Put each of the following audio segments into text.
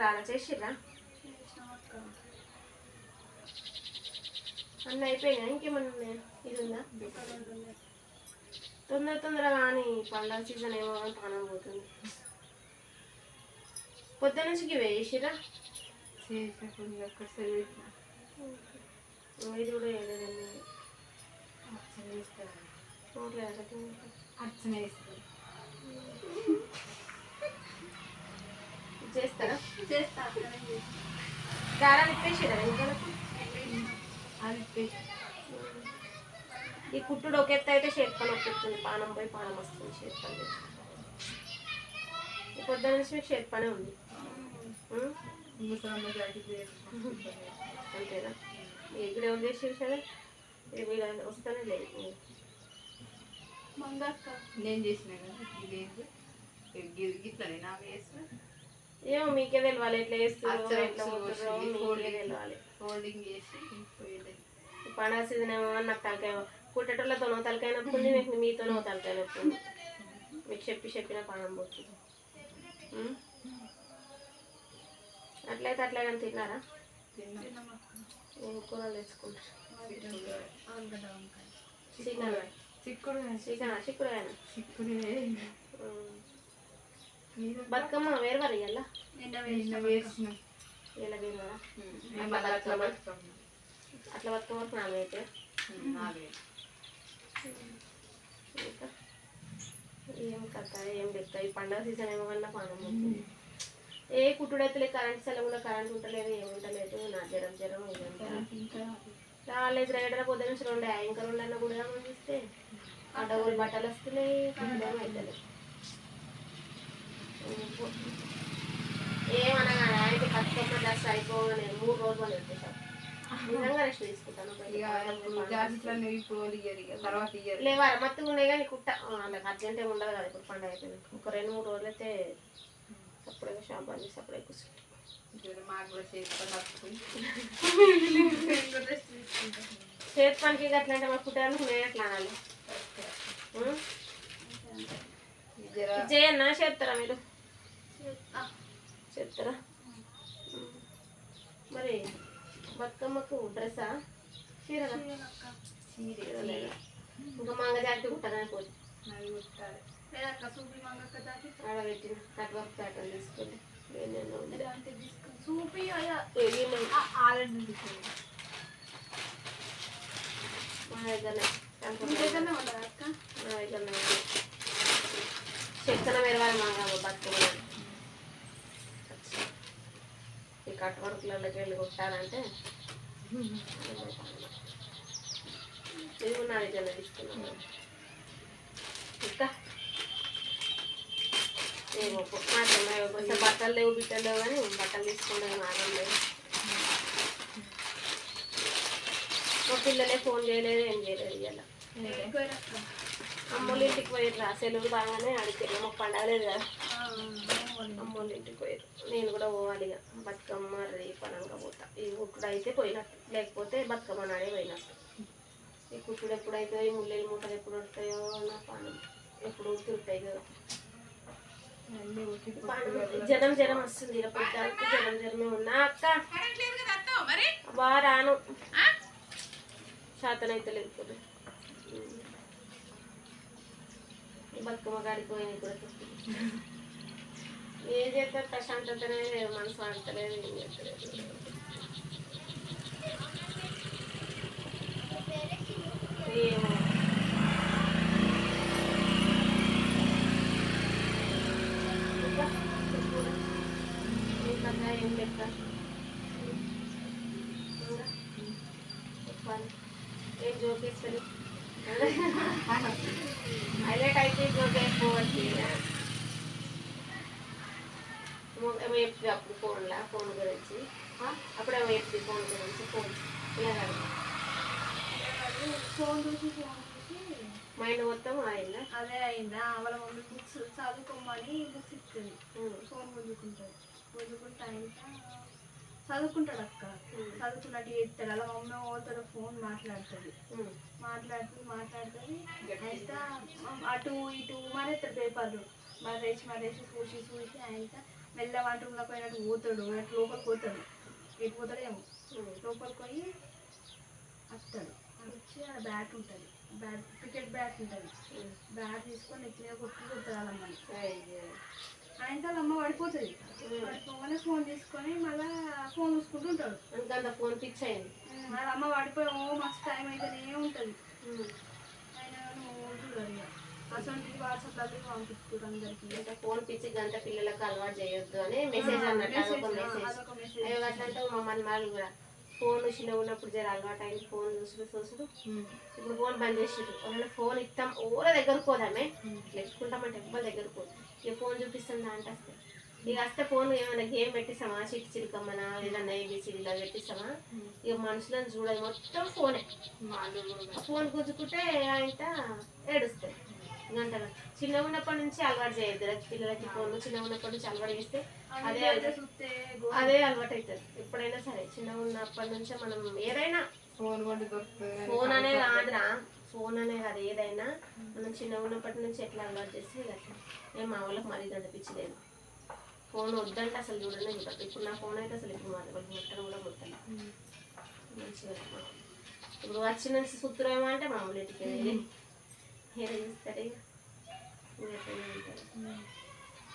రాలా చేసిర్రా? అన్నీ అయిపోయినా ఇంకేమన్నా ఉన్నాయా? ఇది ఉందా తొందర తొందర కానీ పండగ సీజన్ ఏమో అని పానం పోతుంది. పొద్దు నుంచి ఇవి వేసిరా ఇది కూడా వేయలేదండి అర్చన వేయలేదు. అర్చన చేస్తారు ఇది చేస్తారా చేస్తా అట్లనే చేస్తా. దారాలు ఇప్పేసిరా వెనకాలకు అది పెట్టి ఈ కుట్టుడు ఒక ఎత్తు అయితే ఒక ఎత్తుంది పానం పోయి పానం వస్తుంది చేత్పని ఈ పొద్దున నుంచి మీకు చేత్పనే ఉంది ఉం? ముసలమ్మ జాకెట్ వేసుకుంటారు అంతేనా ఇక్కడ ఎవరు చేసి సరే వీళ్ళు వస్తానే లేదు మంగక్క నేను చేసిన కదా ఇది గిట్లనే నా వేసిన ఏమో మీకే తెలవాలి ఎట్లా వేస్తున్నారో అచ్చా, ఎట్లా పోతున్నారో మీకే. తెలవాలి. చేసి పండగ సీజన్ ఏమో నాకు తలకాయ పుట్టేటోళ్ళతో తలకాయ నొప్పి ఉంది మీకు మీతోనో తలకాయ నొప్పి ఉంది మీకు చెప్పి చెప్పిన పానం పోతుంది? అట్లయితే అట్లా కానీ తిన్నారా? ఏం కూరలు తెచ్చుకుంటారు? చికెన్. చిక్కుడు చికెన్? చిక్కుడు బతుకమ్మ వేరు వారు ఇయ్యాల ఇలా అట్లా పట్టుకోం. అట్లా బతుకమ్మ నాలుగు అయితే. ఏం కథ ఏం లెక్క ఈ పండగ సీజన్ ఏమో కన్నా పానం. ఏ కుట్టుడైతే కరెంట్ సెలవు కూడా కరెంట్ ఉంటలేదు ఏమి ఉంటలేదు నా జ్వరం జ్వరం రాలేదు. రేగడ పొద్దు నుంచి రెండు ఇంకా రెండు అన్న కూడా ఆ డబ్బులు బట్టలు వస్తున్నాయి కుట్టడం అవుతలేదు ఏమనగా ఆయనకి డ్రెస్ అయిపోగానే మూడు రోజులు అని నిజంగా రెస్ట్ తీసుకుంటాను తర్వాత మత్తుగా ఉండే కానీ కుట్ట వాళ్ళకి అర్జెంట్ ఏమి ఉండదు కదా ఇప్పుడు పండగ అయిపోయింది. ఒక రెండు మూడు రోజులు అయితే సపరేట్గా షాప్ బంద్ చేసి సపరేట్ కూర్చుంటాం చేతి పనికి అట్లా అంటే మాకు కుట్టాలని నేను ఎట్లా అనాలి చేయన్నా చేస్తారా మీరు. చెప్తారా. మరి బతుకమ్మకు డ్రెస్సా. చీరలేదా ఇంకా మంగ జాకెట్ కుట్టాలని పోతే అది కుట్టాలి. లేదక్క సూపి మంగక్క జాకెట్. ఆడ పెట్టిన కట్ వర్క్ ప్యాటర్న్ తీసుకొని నేను ఉంది. ఇలాంటివి తీసుకో సూపి అయ్యా ఏమీ ఆల్రెడీ తీసుకుంది మా దగ్గరనే మీ కనుక్కుంటా. దగ్గరనే ఉండదా అక్క మా దగ్గరనే ఉంది. చెక్కన మెరవాలి మాగా బతుకమ్మ ఈ కట్ వర్క్లలోకి వెళ్ళి కొట్టాలంటే ఇది కూడా నా దగ్గర తీసుకున్నాను ఇంకా? ఏమో కొంచెం బట్టలు లేవు బిడ్డలు లేవు కానీ బట్టలు తీసుకున్నాను మాత్రం లేవు మా పిల్లలే ఫోన్ చేయలేదు ఏం చేయలేదు ఇలా అమ్మోళ్ళ ఇంటికి పోయారు ఆ సెలవు బాగానే అడిగారు మాకు పండగ లేదు కదా. అమ్మోళ్ళ ఇంటికి పోయారు. నేను కూడా పోవాలి ఇక. బతుకమ్మ రేపు అనంగా పోతా. ఈ కుట్టుడు అయితే పోయినట్టు. లేకపోతే బతుకమ్మ నాడే పోయినట్టు. ఈ కుట్టుడు ఎప్పుడైతే ఈ ముళ్ళలు మూటలు ఎప్పుడు వస్తాయో నా పానం ఎప్పుడు ఉడుతుంటాయి కదా. జనం జనం వస్తుంది ఇలా పొద్దానికి జనం జనమే ఉన్నా. అక్క! బా రాను. శాతం అయితే లేదు ఇప్పుడు ఈ బతుకమ్మ కాడికి పోయినాయి కూడా ఏం చేస్తారు ప్రశాంతతనే లేదు మనసు ఆడతలేదు ఏం చేస్తలేదు ఏమో ఇంకా చెప్పురా. ఏం కథ ఏం లెక్క ఇంకా చెప్పాలి ఏం జోకేస్తుంది హైలైట్ అయితే జోకేసుకోవచ్చు ఏమో చెప్తుంది అప్పుడు ఫోన్లో ఫోన్ గురించి. ఆ? అప్పుడేమో చెప్తుంది ఫోన్ గురించి ఫోన్ ఇలా ఫోన్ చూసి ఫోన్ చూసి మైండ్ మొత్తం ఆయన అదే అయిందా? వాళ్ళ మమ్మీ బుక్స్ చదువుకోమని బుక్స్ ఇస్తుంది ఫోన్ గుంజుకుంటా ఇంకా చదువుకుంటాడు అక్క. చదువుకున్నట్టు చేస్తాడు. అలా మమ్మీ పోతాడు ఫోన్ మాట్లాడుతుంది. మాట్లాడుతూ మాట్లాడుతుంది అయితే అటు ఇటు మారేస్తాడు పేపర్లు మరేసి మరేసి చూసి చూసి ఆయన మెల్ల వంట రూమ్లో పోయినట్టు పోతాడు అటు లోపలికి పోతాడు. ఎటు పోతాడు ఏమో. లోపలికి పోయి వస్తాడు వచ్చి ఆడ బ్యాట్ ఉంటుంది. బ్యాట్ క్రికెట్ బ్యాట్ ఉంటుంది. బ్యాట్ తీసుకొని ఎట్లా కొట్టి కొడతాడు వాళ్ళ అమ్మ పడిపోతుంది. పడిపోగానే ఫోన్ తీసుకొని మళ్ళా ఫోన్ చూసుకుంటూ ఉంటాడు. ఫోన్ పిచ్ అయింది వాళ్ళ అమ్మ పడిపోయి ఓ మస్తు టైం అయితేనే ఉంటుంది. అసలు పంపిస్తారు అందరికి అంటే ఫోన్ పిచ్చి గంట పిల్లలకు అలవాటు చేయొద్దు అని మెసేజ్ అన్నట్టు అదొక మెసేజ్ అదొక అట్లంటే మా మన వాళ్ళు కూడా ఫోన్ చిన్న ఉన్నప్పుడు జర అలవాటు అయింది ఫోన్ చూసుడు చూసుడు ఇప్పుడు ఫోన్ బంద్ చేసిరు ఒకవేళ ఫోన్ ఇస్తాం ఓల దగ్గర పోదామే లెక్కుంటామంటే ఎవ్వరి దగ్గర పోదు ఇక ఫోన్ చూపిస్తాం దాంట్లో వస్తే ఇక వస్తే ఫోన్ ఏమైనా గేమ్ పెట్టిస్తామా చిట్టి చిరుకమ్మనా ఏదన్నా ఏబిసిడీలా పెట్టిస్తామా ఇక మనుషులను చూడదు మొత్తం ఫోనే ఫోన్ గుంజుకుంటే ఆయన ఏడుస్తాయి గంటలు చిన్న ఉన్నప్పటి నుంచి అలవాటు చేయొద్దు పిల్లలకి ఫోన్ చిన్న ఉన్నప్పటి నుంచి అలవాటు చేస్తే అదే అదే అలవాటు అవుతుంది ఎప్పుడైనా సరే చిన్న ఉన్నప్పటి నుంచే మనం ఏదైనా ఫోన్ ఫోన్ అనే కాదురా. ఫోన్ అనే కాదు ఏదైనా మనం చిన్న ఉన్నప్పటి నుంచి ఎట్లా అలవాటు చేస్తే అట్లా నేను మా వాళ్ళకి మరీ కనిపించలేదు ఫోన్ వద్దంటే అసలు చూడనే చూడదు ఇప్పుడు నా ఫోన్ అయితే అసలు ఇప్పుడు మాది వాళ్ళు ముట్టడం కూడా ముట్టాలి మంచిగా ఇప్పుడు వచ్చి నుంచి సుత్తురేమో అంటే మామూలు ఇంటికి వెళ్ళి. ఏదో చూస్తారు.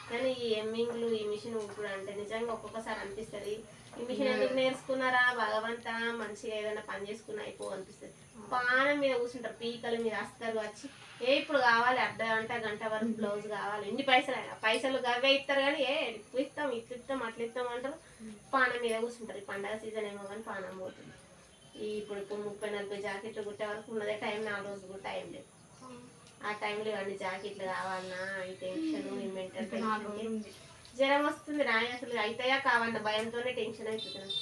కానీ ఈ ఎమ్మింగ్లు ఈ మిషన్ ఇప్పుడు అంటే నిజంగా ఒక్కొక్కసారి అనిపిస్తుంది. ఈ మిషన్ ఎందుకు నేర్చుకున్నారా? భగవంత మంచిగా ఏదైనా పని చేసుకున్నా అయిపో అనిపిస్తుంది. పానం మీద కూర్చుంటారు పీకల మీద వస్తారు వచ్చి. ఏ ఇప్పుడు కావాలి అర్ధ గంట గంట వరకు బ్లౌజ్ కావాలి. ఎన్ని పైసలు అయినా. పైసలు గవే ఇస్తారు కానీ ఏ ఎక్కువ ఇస్తాం ఇట్లా ఇస్తాం అట్లా ఇస్తాం అంటారు. పానం మీద కూర్చుంటారు. ఈ పండగ సీజన్ ఏమో కానీ పానం పోతుంది. ఈ ఇప్పుడు ఇప్పుడు ముప్పై నలభై జాకెట్లు కుట్టే వరకు ఉన్నదే టైం నాలుగు రోజులు కూడా టైం లేదు. ఆ టైంలో ఇవన్నీ జాకెట్లు కావాలన్నా ఈ టెన్షన్ ఈ మెంటల్ జ్వరం వస్తుంది రాయి అసలు అవుతాయా కావన్న భయంతోనే టెన్షన్ అవుతుంది నాకు.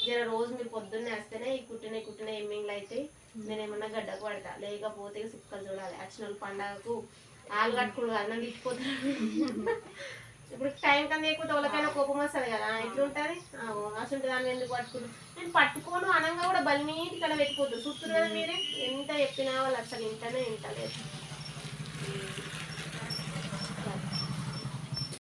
జర రోజు మీరు పొద్దున్నే వస్తేనే ఈ కుట్టిన కుట్టిన ఎమ్మింగ్లు అయితే నేను ఏమన్నా గడ్డకు పడతా. లేకపోతే సుక్కలు చూడాలి. వాళ్ళు పండగకు ఆలు కట్టుకుని అన్నం తీసుకుపోతారు ఇప్పుడు టైం కన్నా ఎక్కువ తోలకైనా కోపం వస్తుంది కదా ఎట్లుంటుంది? అసలు దాన్ని ఎందుకు పట్టుకుంటారు? నేను పట్టుకోను అనంగా కూడా బలినీటి ఇక్కడ పెట్టిపోతారు చూస్తారు మీరే? ఎంత చెప్పినా వాళ్ళు అసలు ఇంటనే ఇంటలేదు